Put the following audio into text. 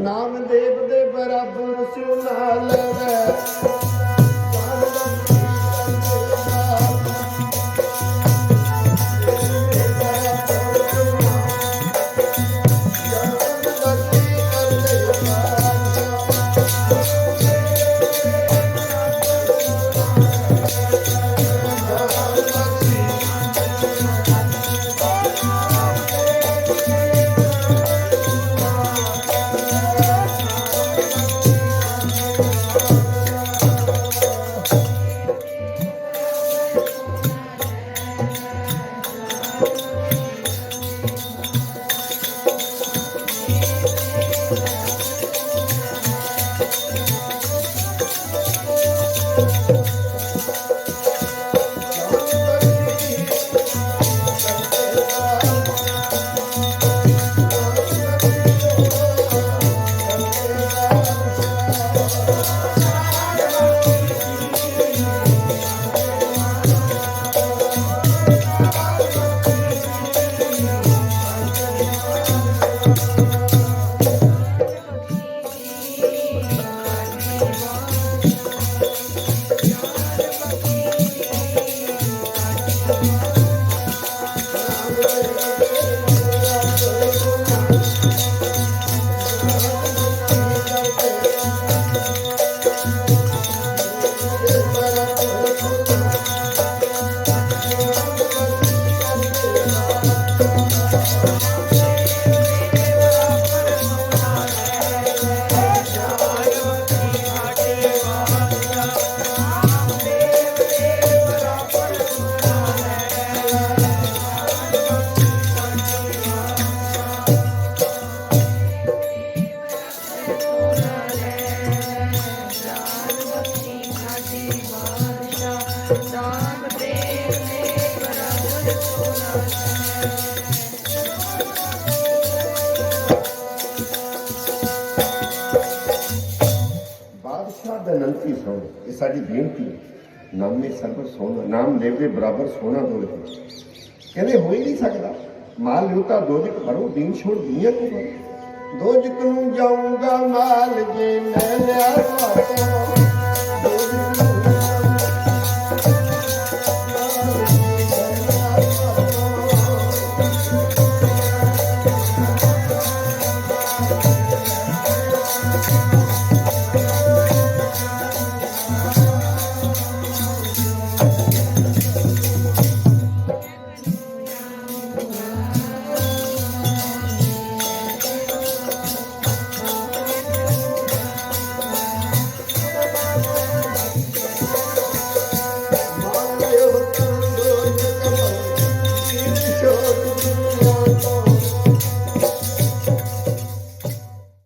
ਨਾਮਦੇਵ ਦੇ ਬਰਾਬਰ ਸਿਉ ਨਾ ਲਵੈ। ਬਾਦਸ਼ਾਹ ਬੇਨੰਤੀ ਸੁਣ ਇਹ ਸਾਡੀ ਬੇਨਤੀ ਹੈ। ਨਾਮੇ ਸਰਬ ਸੋਨਾ ਨਾਮ ਦੇਵ ਦੇ ਬਰਾਬਰ ਸੋਹਣਾ ਦੋਲੇ ਕਹਿੰਦੇ ਹੋ ਹੀ ਨਹੀਂ ਸਕਦਾ। ਮਾਲ ਲੁੱਟਾ ਦੋਜਕ ਭਰੋ, ਦੀਨ ਛੋੜ ਦੀਆਂ ਕੋ ਭਰੋ। ਦੋਜਕ ਨੂੰ ਜਾਊਂਗਾ ਮਾਲ ਜੇ ਮੈਂ ਲਿਆ ਤੁਹਾਡਾ